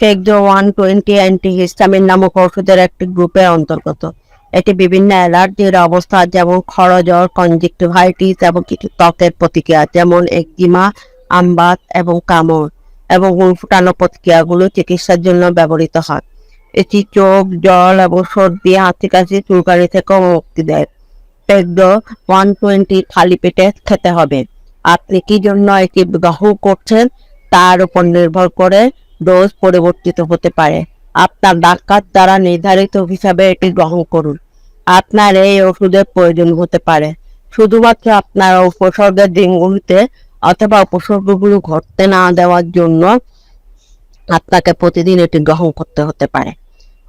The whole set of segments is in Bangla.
ফেকজো ওয়ান টোয়েন্টি অ্যান্টিহিস্টামিন নামক ওষুধের একটি গ্রুপের অন্তর্গত। এটি বিভিন্ন অ্যালার্জির অবস্থা, যেমন খড়জ্বর কনজেক্টিভাইটিস এবং কিছু ত্বকের প্রতিক্রিয়া, যেমন একজিমা, আমবাত এবং কামড় এবং ফুটানো প্রতিক্রিয়াগুলো চিকিৎসার জন্য ব্যবহৃত হয়। এটি চোখ, জল এবং সর্দি, হাঁচি, কাশি, চুলকানি থেকেও মুক্তি দেয়। ফেকজো ওয়ান টোয়েন্টি খালি পেটে খেতে হবে। আপনি কি জন্য এটি গ্রহণ করছেন, তার উপর নির্ভর করে ডোজ পরিবর্তিত হতে পারে। আপনার ডাক্তার দ্বারা নির্ধারিত হিসাবে এটি গ্রহণ করুন। আপনার এই ওষুধের প্রয়োজন হতে পারে। শুধুমাত্র আপনার উপসর্গের দিনগুলিতে অথবা উপসর্গগুলো ঘটতে না দেওয়ার জন্য আপনাকে প্রতিদিন এটি গ্রহণ করতে হতে পারে।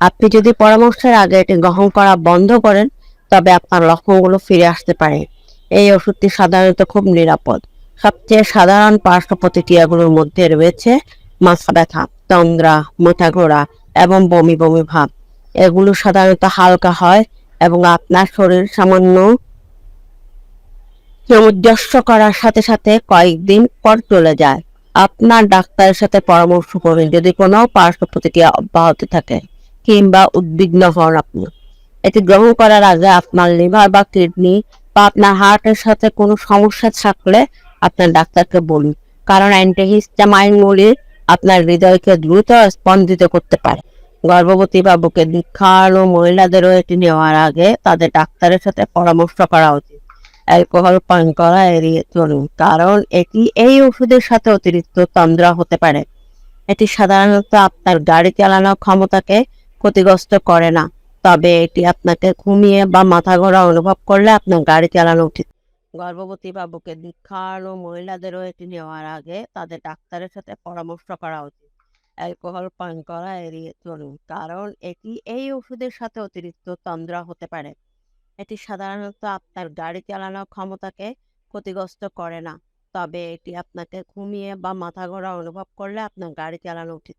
আপনি যদি পরামর্শের আগে এটি গ্রহণ করা বন্ধ করেন, তবে আপনার লক্ষণগুলো ফিরে আসতে পারে। এই ওষুধটি সাধারণত খুব নিরাপদ। সবচেয়ে সাধারণ পার্শ্ব প্রতিক্রিয়াগুলোর মধ্যে রয়েছে মাথা ব্যথা তন্দ্রা মাথা ঘোরা এবং বমি বমি ভাব। এগুলো সাধারণত হালকা হয় এবং আপনার শরীর সামান্য সামঞ্জস্য করার সাথে সাথে কয়েকদিন পর চলে যায়। আপনার ডাক্তারের সাথে পরামর্শ করবেন যদি কোনো পার্শ্ব প্রতিক্রিয়া অব্যাহত থাকে কিংবা উদ্বিগ্ন হন আপনি। এটি গ্রহণ করার আগে আপনার লিভার বা কিডনি বা আপনার হার্টের সাথে কোনো সমস্যা থাকলে আপনার ডাক্তারকে বলুন, কারণ অ্যান্টিহিস্টামাইনগুলি আপনার হৃদয়কে দ্রুত স্পন্দিত করতে পারে। গর্ভবতী বা বুকে দীক্ষাণু মহিলাদেরও এটি নেওয়ার আগে তাদের ডাক্তারের সাথে পরামর্শ করা উচিত। অ্যালকোহল পান করা এড়িয়ে চলুন, কারণ এটি এই ওষুধের সাথে অতিরিক্ত তন্দ্রা হতে পারে। এটি সাধারণত আপনার গাড়ি চালানোর ক্ষমতাকে ক্ষতিগ্রস্ত করে না, তবে এটি আপনাকে ঘুমিয়ে বা মাথা ঘোরা অনুভব করলে আপনার গাড়ি চালানো উচিত। গর্ভবতী বা বুকে দীক্ষাণু মহিলাদেরও এটি নেওয়ার আগে তাদের ডাক্তারের সাথে পরামর্শ করা উচিত। অ্যালকোহল, পান করা, এড়িয়ে চলুন, কারণ এটি এই ওষুধের সাথে অতিরিক্ত তন্দ্রা হতে পারে। এটি সাধারণত আপনার গাড়ি চালানোর ক্ষমতাকে ক্ষতিগ্রস্ত করে না, তবে এটি আপনাকে ঘুমিয়ে বা মাথা ঘোরা অনুভব করলে আপনার গাড়ি চালানো উচিত।